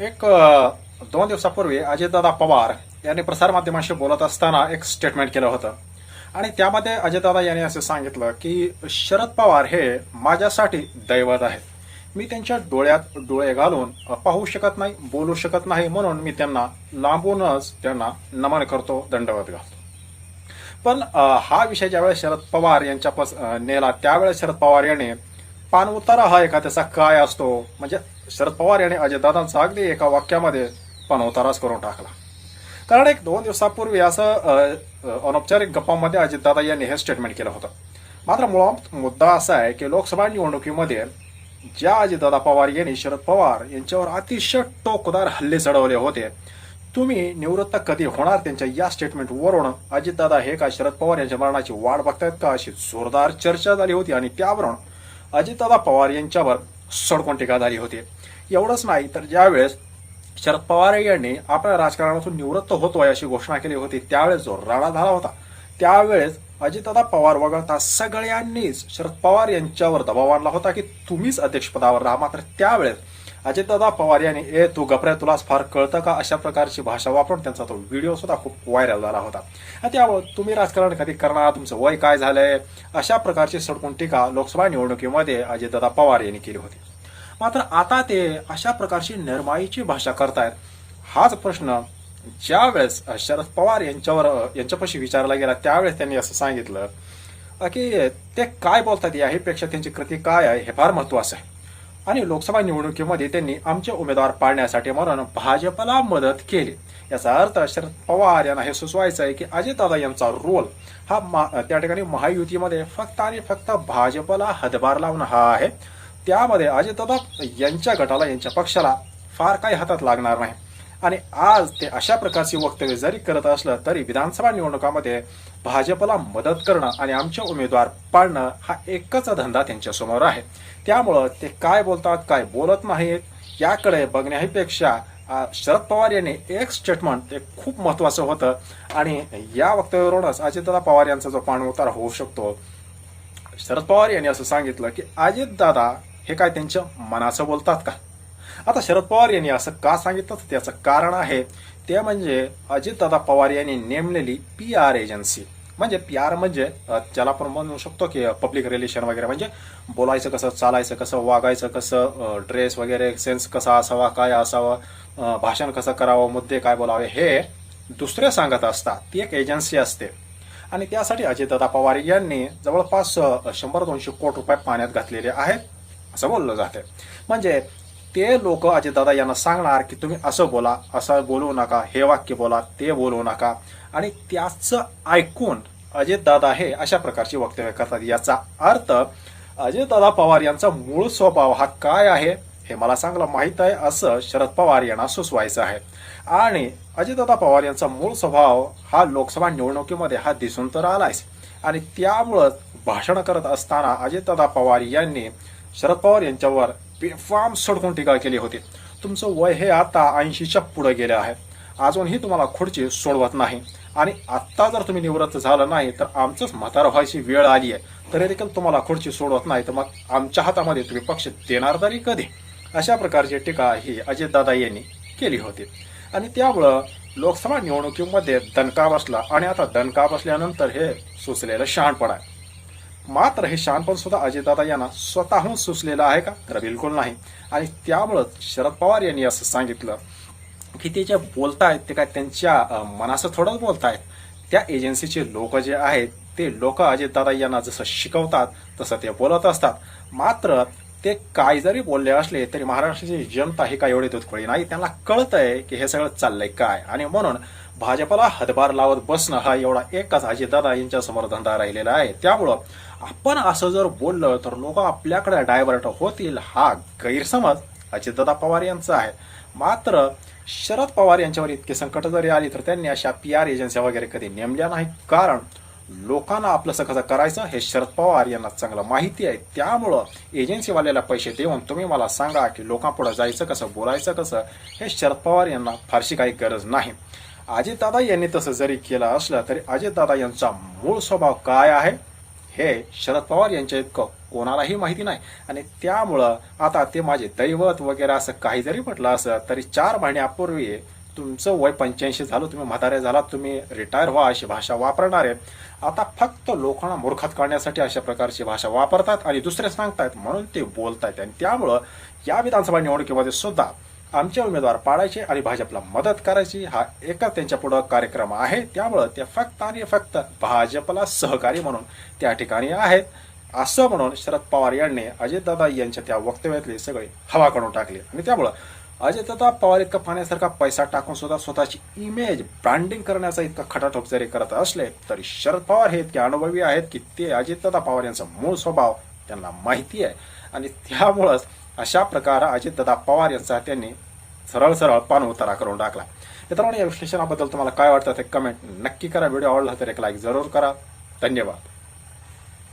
एक दोन दिवसापूर्वी अजितदादा पवार यांनी प्रसारमाध्यमांशी बोलत असताना एक स्टेटमेंट केलं होतं. आणि त्यामध्ये अजितदादा यांनी असं सांगितलं की शरद पवार हे माझ्यासाठी दैवत आहेत. मी त्यांच्या डोळ्यात डोळे घालून पाहू शकत नाही बोलू शकत नाही म्हणून मी त्यांना लांबूनच त्यांना नमन करतो दंडवत घालतो. पण हा विषय ज्यावेळेस शरद पवार यांच्या पस नेला त्यावेळेस शरद पवार यांनी पानउतारा हा एका त्याचा काय असतो? म्हणजे शरद पवार यांनी अजितदादांचा अगदी एका वाक्यामध्ये पानउताराच करून टाकला. कारण एक दोन दिवसापूर्वी असं अनौपचारिक गप्पामध्ये अजितदादा यांनी हे स्टेटमेंट केलं होतं. मात्र मुळात मुद्दा असा आहे की लोकसभा निवडणुकीमध्ये ज्या अजितदादा पवार यांनी शरद पवार यांच्यावर अतिशय टोकदार हल्ले चढवले होते तुम्ही निवृत्त कधी होणार त्यांच्या या स्टेटमेंटवरून अजितदादा हे का शरद पवार यांच्या मरणाची वाट बघतायत का? अशी जोरदार चर्चा झाली होती आणि त्यावरून अजितदादा पवार यांच्यावर सडकून टीका झाली होती. एवढंच नाही तर ज्यावेळेस शरद पवार यांनी आपल्या राजकारणातून निवृत्त होतोय अशी घोषणा केली होती त्यावेळेस जो राडा झाला होता. त्यावेळेस अजितदादा पवार वगळता सगळ्यांनीच शरद पवार यांच्यावर दबाव आणला होता की तुम्हीच अध्यक्षपदावर राहा. मात्र त्यावेळेस अजितदादा पवार यांनी ए तू गपऱ्या तुलाच फार कळतं का अशा प्रकारची भाषा वापरून त्यांचा तो व्हिडिओ सुद्धा खूप व्हायरल झाला होता. आणि त्यामुळे तुम्ही राजकारण कधी करणार? तुमचं वय काय झालंय? अशा प्रकारची सडकून टीका लोकसभा निवडणुकीमध्ये अजितदादा पवार यांनी केली होती. मात्र आता ते अशा प्रकारची निर्माईची भाषा करतायत. हाच प्रश्न ज्या वेळेस शरद पवार यांच्यावर यांच्यापाशी विचारला गेला त्यावेळेस त्यांनी असं सांगितलं की ते काय बोलतात? याहीपेक्षा त्यांची कृती काय आहे? हे फार महत्वाचं आहे. आणि लोकसभा निवडणुकीमध्ये त्यांनी आमचे उमेदवार पाडण्यासाठी म्हणून भाजपला मदत केली. याचा अर्थ शरद पवार यांना हे सुचवायचं आहे की अजितदादा यांचा रोल हा मा- त्या ठिकाणी महायुतीमध्ये फक्त आणि फक्त भाजपला हातभार लावणं हा आहे. त्यामध्ये अजितदादा यांच्या गटाला यांच्या पक्षाला फार काही हातात लागणार नाही. आणि आज ते अशा प्रकारची वक्तव्य जरी करत असलं तरी विधानसभा निवडणुकामध्ये भाजपला मदत करणं आणि आमचे उमेदवार पाडणं हा एकच धंदा त्यांच्यासमोर आहे. त्यामुळं ते काय बोलतात काय बोलत नाहीत याकडे बघण्यापेक्षा शरद पवार यांनी एक स्टेटमेंट ते खूप महत्वाचं होतं. आणि या वक्तव्यावरूनच अजितदादा पवार यांचा जो पाणउतार होऊ शकतो शरद पवार यांनी असं सांगितलं की अजितदादा हे काय त्यांच्या मनाचं बोलतात का? आता शरद पवार यांनी असं का सांगितलं? तर त्याचं कारण आहे ते म्हणजे अजितदादा पवार यांनी नेमलेली पी आर एजन्सी म्हणजे पी आर म्हणजे ज्याला आपण म्हणू शकतो की पब्लिक रिलेशन वगैरे. म्हणजे बोलायचं कसं चालायचं कसं वागायचं कसं ड्रेस वगैरे सेन्स कसा असावा काय असावं भाषण कसं करावं मुद्दे काय बोलावे हे दुसरे सांगत असतात. ती एक एजन्सी असते. आणि त्यासाठी अजितदादा पवार यांनी जवळपास शंभर दोनशे कोटी रुपये पाण्यात घातलेले आहेत असं बोललं जाते म्हणजे ते लोक अजितदादा यांना सांगणार की तुम्ही असं बोला असं बोलू नका हे वाक्य बोला ते बोलू नका. आणि त्याचं ऐकून अजितदादा हे अशा प्रकारची वक्तव्य करतात. याचा अर्थ अजितदादा पवार यांचा मूळ स्वभाव हा काय आहे हे मला चांगलं माहीत आहे असं शरद पवार यांना सुचवायचं आहे. आणि अजितदादा पवार यांचा मूळ स्वभाव हा लोकसभा निवडणुकीमध्ये हा दिसून तर आलायच. आणि त्यामुळं भाषण करत असताना अजितदादा पवार यांनी शरद पवार यांच्यावर बेफाम सडकून टीका केली होती. तुमचं वय हे आता ऐंशीच्या पुढे गेले आहे. अजूनही तुम्हाला खुर्ची सोडवत नाही. आणि आत्ता जर तुम्ही निवृत्त झालं नाही तर आमचंच म्हातार व्हायची वेळ आली आहे. तरी देखील तुम्हाला खुर्ची सोडवत नाही तर मग आमच्या हातामध्ये तुम्ही पक्ष देणार तरी कधी? अशा प्रकारची टीका ही अजितदादा यांनी केली होती. आणि त्यामुळं लोकसभा निवडणुकीमध्ये दणका बसला. आणि आता दणका बसल्यानंतर हे सुचलेलं शहाणपण आहे. मात्र हे शहाणपण सुद्धा अजितदादा यांना स्वतःहून सुचलेलं आहे का तर बिलकुल नाही. आणि त्यामुळं शरद पवार यांनी असं सांगितलं की ते जे बोलतायत ते काय त्यांच्या मनाचं थोडंच बोलतायत? त्या एजन्सीचे लोक जे आहेत ते लोक अजितदादा यांना जसं शिकवतात तसं ते बोलत असतात. मात्र ते काय जरी बोलले असले तरी महाराष्ट्राची जनता ही काय एवढी दुधखोळी नाही. त्यांना कळतंय की हे सगळं चाललंय काय. आणि म्हणून भाजपला हदबार लावत बसणं हा एवढा एकच अजितदादा यांच्या समोर धंदा राहिलेला आहे. त्यामुळं आपण असं जर बोललं तर लोक आपल्याकडे डायव्हर्ट होतील हा गैरसमज अजितदादा पवार यांचा आहे. मात्र शरद पवार यांच्यावर इतके संकट जरी आली तर त्यांनी अशा पी आर एजन्सी वगैरे कधी नेमल्या नाहीत. कारण लोकांना आपलं कसं करायचं हे शरद पवार यांना चांगलं माहिती आहे. त्यामुळं एजन्सीवाल्याला पैसे देऊन तुम्ही मला सांगा की लोकांपुढे जायचं कसं बोलायचं कसं हे शरद पवार यांना फारशी काही गरज नाही. अजितदादा यांनी तसं जरी केलं असलं तरी अजितदादा यांचा मूळ स्वभाव काय आहे? हे शरद पवार यांच्या इतकं कोणालाही माहिती नाही. आणि त्यामुळं आता ते माझे दैवत वगैरे असं काही जरी म्हटलं असं तरी चार महिन्यापूर्वी तुमचं वय पंच्याऐंशी झालं तुम्ही म्हातारे झालात तुम्ही रिटायर व्हा अशी भाषा वापरणार. आहे आता फक्त लोकांना मूर्खात काढण्यासाठी अशा प्रकारची भाषा वापरतात आणि दुसरे सांगतायत म्हणून ते बोलतायत. आणि त्यामुळं या विधानसभा निवडणुकीमध्ये सुद्धा आमचे उमेदवार पाळायचे आणि भाजपला मदत करायची हा एकच त्यांच्या पुढं कार्यक्रम आहे. त्यामुळं ते फक्त आणि फक्त भाजपला सहकारी म्हणून त्या ठिकाणी आहेत. असं म्हणून शरद पवार यांनी अजितदादा यांच्या त्या वक्तव्यातली सगळी हवा काढून टाकली. आणि त्यामुळं अजितदादा पवार इतका पाण्यासारखा पैसा टाकून सुद्धा स्वतःची इमेज ब्रँडिंग करण्याचा इतका खटाटोप जरी करत असले तरी शरद पवार हे इतके अनुभवी आहेत की ते अजितदादा पवार यांचा मूळ स्वभाव त्यांना माहिती आहे. आणि त्यामुळंच अशा प्रकारे अजितदादा पवार यांचा त्यांनी सरळ सरळ पान उतारा करून टाकला. मित्रांनो या विश्लेषणाबद्दल तुम्हाला काय वाटतं ते कमेंट नक्की करा. व्हिडिओ आवडला तर एक लाईक जरूर करा. धन्यवाद.